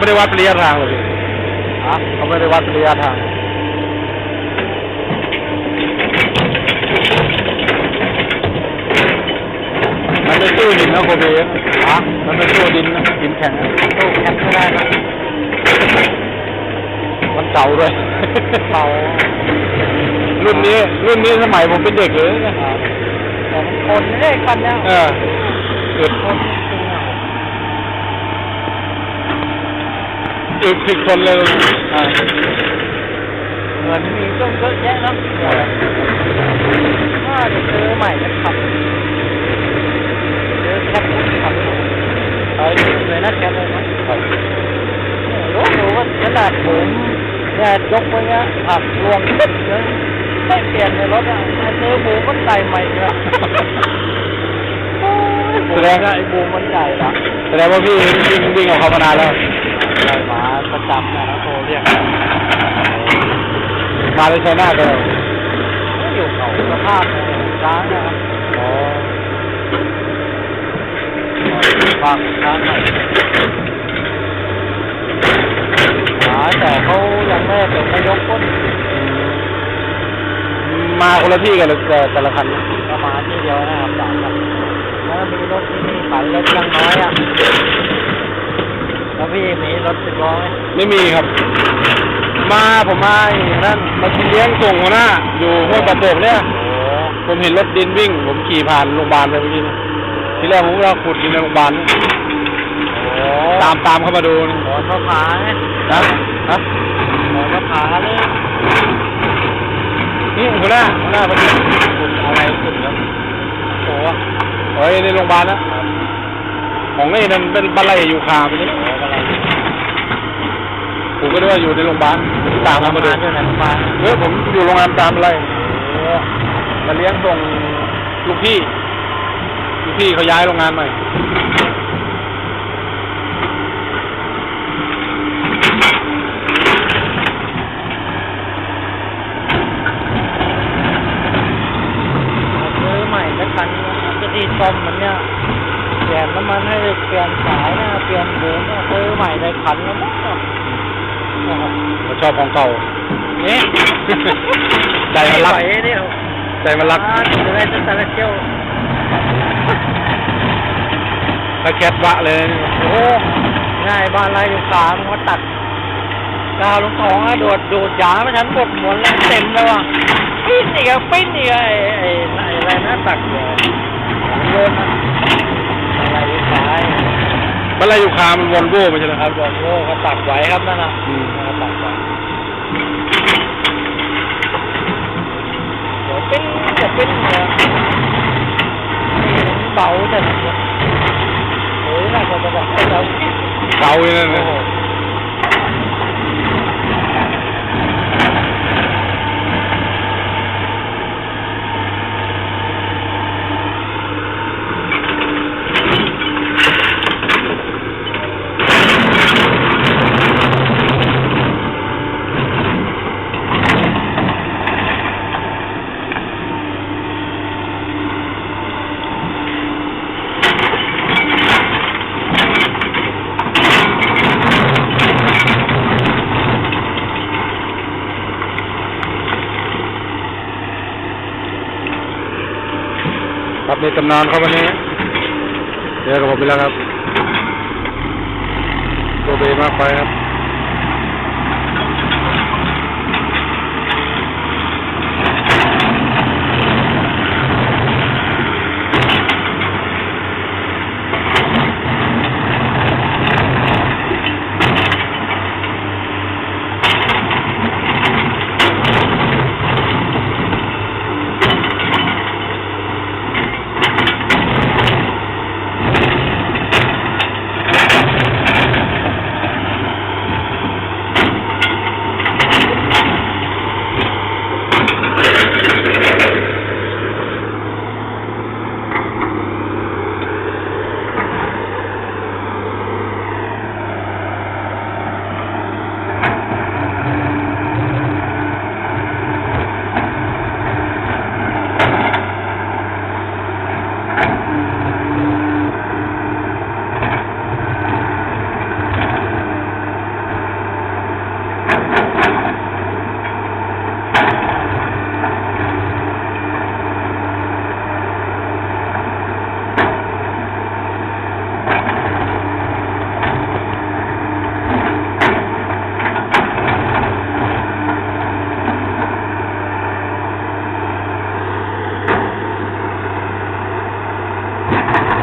ไม่ได้วัดระยะทางเลยพี่อะเขาไม่ได้วัดระยะทางมันไม่สู้ดินนะโคเบะอะมันไม่สู้ดินนะดินแข็งนะตู้แคปไม่ได้นะมันเก่าด้วยเขารุ่นนี้ รุ่นนี้สมัยผมเป็นเด็กเลยนะอะแต่มันคนไม่ได้คันเนี้ยเออเกิดคน จริงๆอะอึดผิดคนเลยอ่าเงินมีต้องเยอะแยะนะถ้าจะซื้อใหม่จะขับซื้อแคปขับเอาเลยนะแคปเลยนะรู้ดูว่าขนาดผมเนี่ยยกไปเนี้ยหักรวงตึ๊บเลยไม่เปลี่ยนในรถอะมาซื้อบูมันใส่ใหม่เลยแสดงว่าไอ้บูมันใหญ่ละแสดงว่าพี่วิ่งวิ่งกับเขามานานแล้ว ใหญ่หมาประจำนะโทรเรียกมาในชัยนาทเลยอยู่เขาสภาพร้านนะครับอ๋อฟังร้านใหม่หาแต่เขายังไม่เป็นนายกคนมาคนละที่กันเลยแต่แต่ละคันประมาณที่เดียวนะครับสามครับแล้วมีรถที่นี่ขายรถยังน้อยอะแล้วพี่มีร ถสิบล้อไหมไม่มีครับ มาผมมาอย่างนั้นมากินเลี้ยงส่งหัวหน้า อยู่ห้วยประโบกเนี่ย โอ้ผมเห็นรถดินวิ่ง ผมขี่ผ่านโรงพยาบาลไปเมื่อกี้นะทีแรกผมก็เราขุดดินในโรงพยาบาลนะโหตามตามเข้ามาดูนะหมอนมะพร้าวเนี่ยนะฮะหมอนมะพร้าวเลยนี่หัวหน้าหัวหน้าพอดีคุณอะไรคุณครับโอ้โหเฮ้ยในโรงพยาบาลนะของไอ้นั่นเป็นบัลไลอยู่คาไปนี่อะไร ผมก็ด้วยว่าอยู่ในโรงพยาบาลตามเข้ามาดูอยู่ไหนโรงพยาบาลเออผมอยู่โรงงานตามอะไรโอ้มาเลี้ยงส่งลูกพี่ลูกพี่เขาย้ายโรงงานใหม่ ซื้อใหม่แล้วคันจะดีซ่อมมันเนี่ยเปลี่ยนน้ำมันให้เปลี่ยนสายนะเปลี่ยนโบนเนี่ยซื้อใหม่ในคันแล้วมั้งนะครับ ผม ชอบของเก่านี่ใจมันรักไหวเนี่ย ใจมันรักอ่าจะได้จะแต่ละเที่ยวถ้าแคทวะเลย โอ้ง่ายบ้านไรอยู่สามเขาตัดกาวลงของอะโดดโดดยาไม่ทันหมดหมดแล้วเต็มแล้วอะปิ้นอีกอะปิ้นอีกอะไอ้ไอ้ไอ้อะไรนะตักเดี๋ยวโยนอะอะไรอยู่ซ้าย บัลไลอยู่คามันวอลโว่ไม่ใช่เหรอคครัรับบบอกโอ้เขาตักไว้ครับนั่นน่ะอืมเขาตักไว้เดี๋ยวปิ้นเดี๋ยวปิ้นเนี่ยเบาแต่เนี่ยโอ้ยน่าจะแบบให้เราเก่าอยู่นั่นโอ้นะโห ครับในตำนานครับวันนี้เจอกับผมไปแล้วครับตัวเบมากไปครับ